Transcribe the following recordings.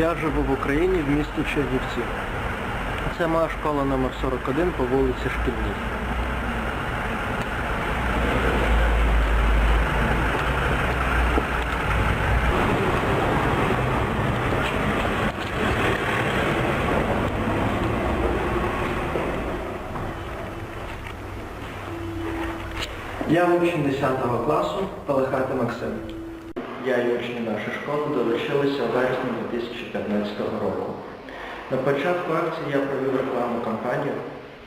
Я живу в Україні в місті Чернівці. Це моя школа номер 41 по вулиці Шкільній. Я учень 10 класу Пелехати Максим. Я і учні нашої школи долучилися у вересні 2015 року. На початку акції я провів рекламну кампанію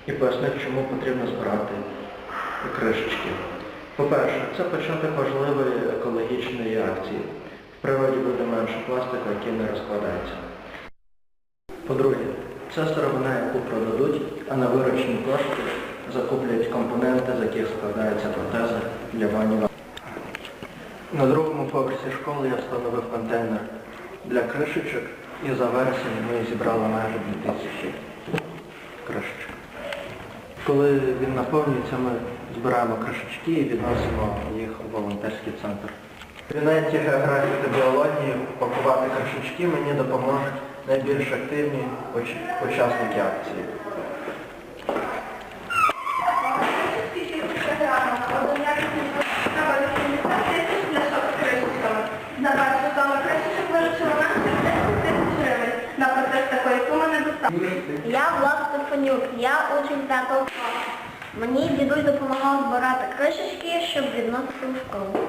і пояснив, чому потрібно збирати кришечки. По-перше, це початок важливої екологічної акції. В природі буде менше пластику, який не розкладається. По-друге, це сировина, яку продадуть, а на виручні кошти закуплять компоненти, з яких складаються протези для ванів. На другому поверсі школи я встановив контейнер для кришечок і за вересень ми зібрали майже 2000 кришечок. Коли він наповнюється, ми збираємо кришечки і відносимо їх у волонтерський центр. В географії та біології пакувати кришечки мені допоможуть найбільш активні уч- учасники акції. На першу саме кришечок виручила менше 10 тисяч гривень. На процес такої суми. Я Влад Стефанюк, я учень 5 класу. Мені дідусь допомагав збирати кришечки, щоб відносити в школу.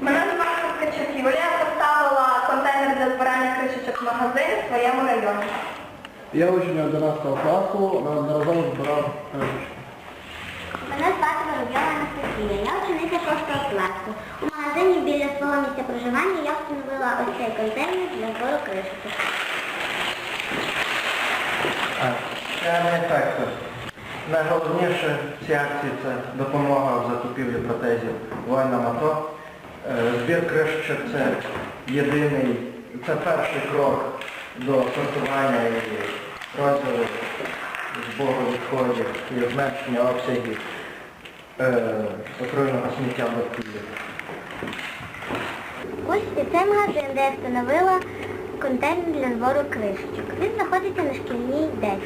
Мене звати Ткачук я поставила контейнер для збирання кришечок в магазин в своєму районі. Я учень 11 класу, неодноразово збирав кришечки. Мене звати Воробйова Анастасія, я учениця 6 класу. У магазині біля свого місця проживання я встановила ось цей контейнер для збору кришечок. А, Це. Найголовніше в цій акції це допомога в закупівлі протезів воїнам АТО. Е, Збір кришечок це єдиний, це перший крок до сортування і розділу збору відходів і зменшення обсягів е, отруєного сміття в довкіллі. Ось і цей магазин, де я встановила контейнер для збору кришечок. Він знаходиться на шкільній 10.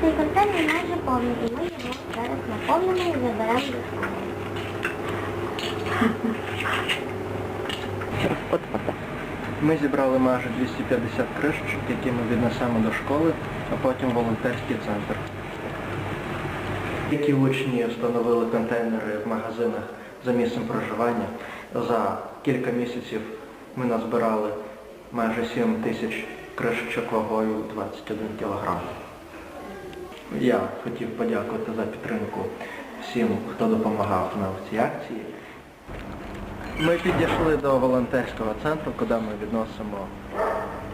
Цей контейнер майже повний, і ми його зараз наповнимо і заберемо до школи. Ми зібрали майже 250 кришечок, які ми віднесемо до школи, а потім в волонтерський центр. Які учні встановили контейнери в магазинах за місцем проживання, за кілька місяців ми назбирали майже 7 тисяч кришечок вагою 21 кг. Я хотів подякувати за підтримку всім, хто допомагав нам в цій акції. Ми підійшли до волонтерського центру, куди ми відносимо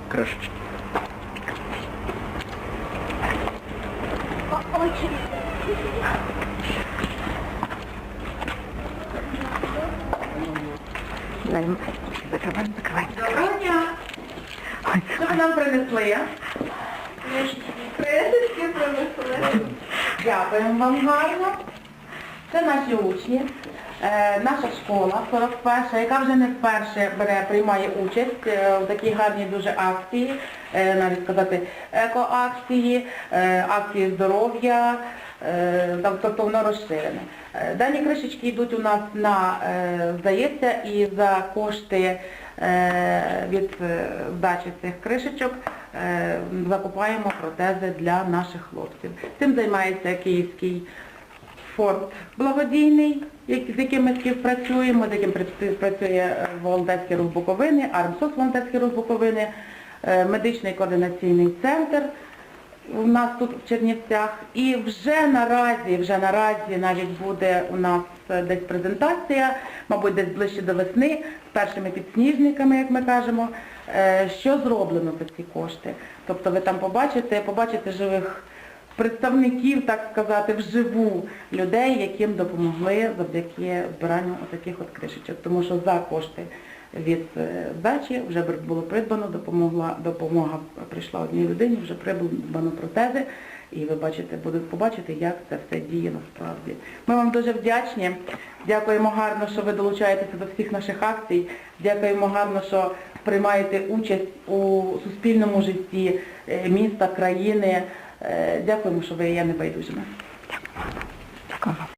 кришечки. Очень. Закриваємо, закриваємо. Ви нам принесли? Кришечки принесли. Дякуємо вам гарно. Це наші учні. Е, наша школа 41, яка вже не вперше бере, приймає участь е, в такій гарній дуже акції, е, навіть сказати, екоакції, е, акції здоров'я, е, тобто воно розширене. Е, Дані кришечки йдуть у нас на, е, здається, і за кошти від е, цих кришечок е, закупаємо протези для наших хлопців. Цим займається Київський фонд благодійний, з яким ми співпрацюємо, з яким працює е, волонтерський рух Буковини, Армсос волонтерський рух Буковини, е, медичний координаційний центр у нас тут в Чернівцях. І вже наразі, вже наразі навіть буде у нас е, десь презентація, мабуть, десь ближче до весни, з першими підсніжниками, як ми кажемо, е, що зроблено за ці кошти. Тобто ви там побачите, побачите живих представників, так сказати, вживу людей, яким допомогли завдяки збиранню отаких от кришечок. Тому що за кошти від е, здачі вже було придбано, допомогла, допомога прийшла одній людині, вже придбано протези. І ви бачите, будете побачити, як це все діє насправді. Ми вам дуже вдячні. Дякуємо гарно, що ви долучаєтеся до всіх наших акцій. Дякуємо гарно, що приймаєте участь у суспільному житті е, міста, країни. Е, Дякуємо, що ви є небайдужими.